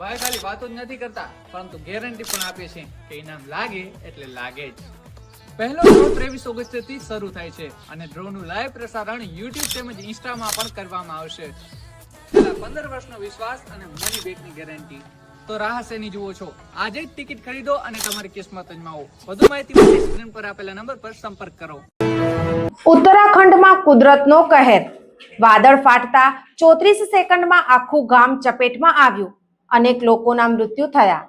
ભાઈ ખાલી વાતો જ નથી કરતા, પરંતુ ગેરંટી પણ આપે છે કે ઇનામ લાગે એટલે લાગે જ. પહેલો ડ્રો ત્રેવીસ ઓગસ્ટથી શરૂ થાય છે અને ડ્રોનું લાઈવ પ્રસારણ યુટ્યુબ તેમજ ઇન્સ્ટામાં પણ કરવામાં આવશે. પંદર વર્ષનો વિશ્વાસ અને મની બેકની ગેરંટી તો રાહ શેની જુઓ છો? આજે જ ટિકિટ ખરીદો અને તમારી કિસ્મત અજમાવો. વધુ માહિતી માટે સ્ક્રીન પર આપેલા નંબર પર સંપર્ક કરો. ઉત્તરાખંડમાં કુદરતનો કહેર. વાદળ ફાટતા ચોત્રીસ સેકન્ડમાં આખું ગામ ચપેટમાં આવ્યું. અનેક લોકોના મૃત્યુ થયા.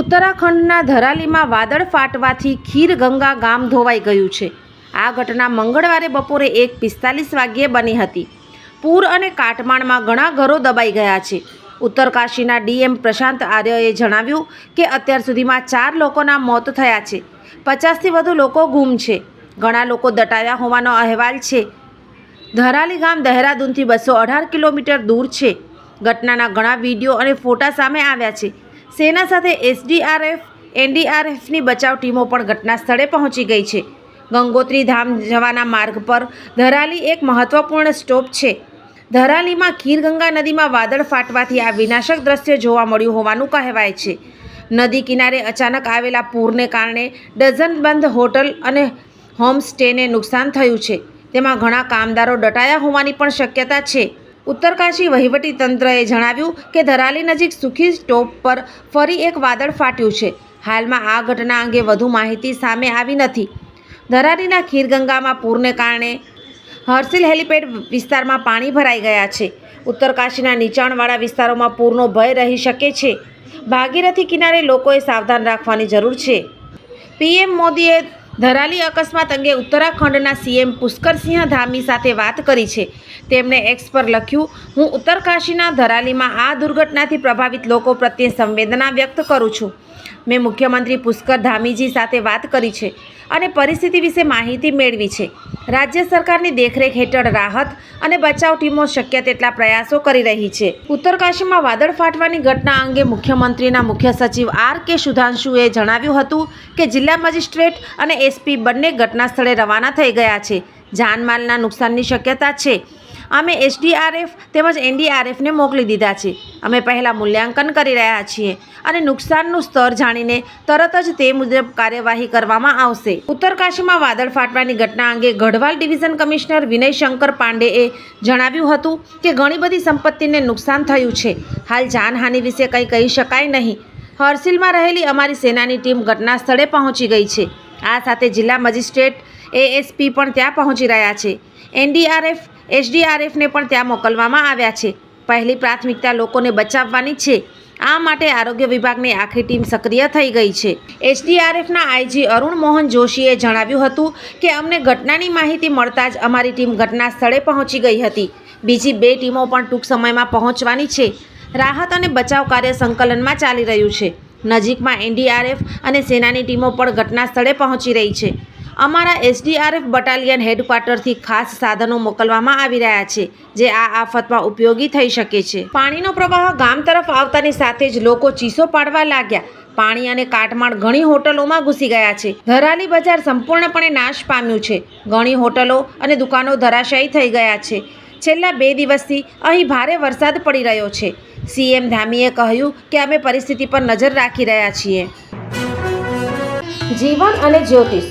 ઉત્તરાખંડના ધરાલીમાં વાદળ ફાટવાથી ખીરગંગા ગામ ધોવાઈ ગયું છે. આ ઘટના મંગળવારે બપોરે એક પિસ્તાલીસ વાગ્યે બની હતી. પૂર અને કાટમાળમાં ઘણા ઘરો દબાઈ ગયા છે. ઉત્તરકાશીના ડીએમ પ્રશાંત આર્યએ જણાવ્યું કે અત્યાર સુધીમાં ચાર લોકોના મોત થયા છે. પચાસથી વધુ લોકો ગુમ છે. ઘણા લોકો દટાયા હોવાનો અહેવાલ છે. ધરાલી ગામ દહેરાદૂનથી બસો અઢાર કિલોમીટર દૂર છે. ઘટનાના ઘણા વીડિયો અને ફોટા સામે આવ્યા છે. સેના સાથે એસડીઆરએફ, એનડીઆરએફની બચાવ ટીમો પણ ઘટના સ્થળે પહોંચી ગઈ છે. ગંગોત્રી ધામ જવાના માર્ગ પર ધરાલી એક મહત્વપૂર્ણ સ્ટોપ છે. ધરાલીમાં ખીરગંગા નદીમાં વાદળ ફાટવાથી આ વિનાશક દ્રશ્ય જોવા મળ્યું હોવાનું કહેવાય છે. નદી કિનારે અચાનક આવેલા પૂરને કારણે ડઝનબંધ હોટલ અને હોમસ્ટેને નુકસાન થયું છે. તેમાં ઘણા કામદારો દટાયા હોવાની પણ શક્યતા છે. ઉત્તરકાશી વહીવટી તંત્રએ જણાવ્યું કે ધરાલી નજીક સુખી સ્ટોપ પર ફરી એક વાદળ ફાટ્યું છે. હાલમાં આ ઘટના અંગે વધુ માહિતી સામે આવી નથી. ધરાલીના ખીરગંગામાં પૂરને કારણે હર્સિલ હેલિપેડ વિસ્તારમાં પાણી ભરાઈ ગયા છે. ઉત્તરકાશીના નીચાણવાળા વિસ્તારોમાં પૂરનો ભય રહી શકે છે. ભાગીરથી કિનારે લોકોએ સાવધાન રાખવાની જરૂર છે. પીએમ મોદીએ ધરાલી અકસ્માત અંગે ઉત્તરાખંડના સીએમ પુષ્કરસિંહ ધામી સાથે વાત કરી છે. તેમણે એક્સ પર લખ્યું, હું ઉત્તરકાશીના ધરાલીમાં આ દુર્ઘટનાથી પ્રભાવિત લોકો પ્રત્યે સંવેદના વ્યક્ત કરું છું. મેં મુખ્યમંત્રી પુષ્કર ધામીજી સાથે વાત કરી છે અને પરિસ્થિતિ વિશે માહિતી મેળવી છે. રાજ્ય સરકારની દેખરેખ હેઠળ રાહત અને બચાવ ટીમો શક્ય તેટલા પ્રયાસો કરી રહી છે. ઉત્તરકાશીમાં વાદળ ફાટવાની ઘટના અંગે મુખ્યમંત્રીના મુખ્ય સચિવ આર કે સુધાંશુએ જણાવ્યું હતું કે જિલ્લા મજિસ્ટ્રેટ અને એસપી બંને ઘટના સ્થળે રવાના થઈ ગયા છે. જાનમાલના નુકસાનની શક્યતા છે. અમે એસડીઆરએફ તેમજ એનડીઆરએફને મોકલી દીધા છે. અમે પહેલાં મૂલ્યાંકન કરી રહ્યા છીએ અને નુકસાનનું સ્તર જાણીને તરત જ તે મુજબ કાર્યવાહી કરવામાં આવશે. ઉત્તરકાશીમાં વાદળ ફાટવાની ઘટના અંગે ગઢવાલ ડિવિઝન કમિશનર વિનય શંકર પાંડેએ જણાવ્યું હતું કે ઘણી બધી સંપત્તિને નુકસાન થયું છે. હાલ જાનહાનિ વિશે કંઈ કહી શકાય નહીં. હર્સિલમાં રહેલી અમારી સેનાની ટીમ ઘટના સ્થળે પહોંચી ગઈ છે. આ સાથે જિલ્લા મજિસ્ટ્રેટ એએસપી પણ ત્યાં પહોંચી રહ્યા છે. એનડીઆરએફ એસડીઆરએફને પણ ત્યાં મોકલવામાં આવ્યા છે. પહેલી પ્રાથમિકતા લોકોને બચાવવાની છે. આ માટે આરોગ્ય વિભાગની આખી ટીમ સક્રિય થઈ ગઈ છે. એસડીઆરએફના આઈજી અરુણ મોહન જોશીએ જણાવ્યું હતું કે અમને ઘટનાની માહિતી મળતા જ અમારી ટીમ ઘટના સ્થળે પહોંચી ગઈ હતી. બીજી બે ટીમો પણ ટૂંક સમયમાં પહોંચવાની છે. રાહત અને બચાવ કાર્ય સંકલનમાં ચાલી રહ્યું છે. નજીકમાં એનડીઆરએફ અને સેનાની ટીમો પણ ઘટના સ્થળે પહોંચી રહી છે. અમારા એસડીઆરએફ બટાલિયન હેડક્વાર્ટરથી ખાસ સાધનો મોકલવામાં આવી રહ્યા છે, જે આ આફતમાં ઉપયોગી થઈ શકે છે. પાણીનો પ્રવાહ ગામ તરફ આવતાની સાથે જ લોકો ચીસો પાડવા લાગ્યા. પાણી અને કાટમાળ ઘણી હોટલોમાં ઘૂસી ગયા છે. ધરાલી બજાર સંપૂર્ણપણે નાશ પામ્યું છે. ઘણી હોટલો અને દુકાનો ધરાશાયી થઈ ગયા છે. છેલ્લા બે દિવસથી અહીં ભારે વરસાદ પડી રહ્યો છે. સીએમ ધામીએ કહ્યું કે અમે પરિસ્થિતિ પર નજર રાખી રહ્યા છીએ. જીવન અને જ્યોતિષ.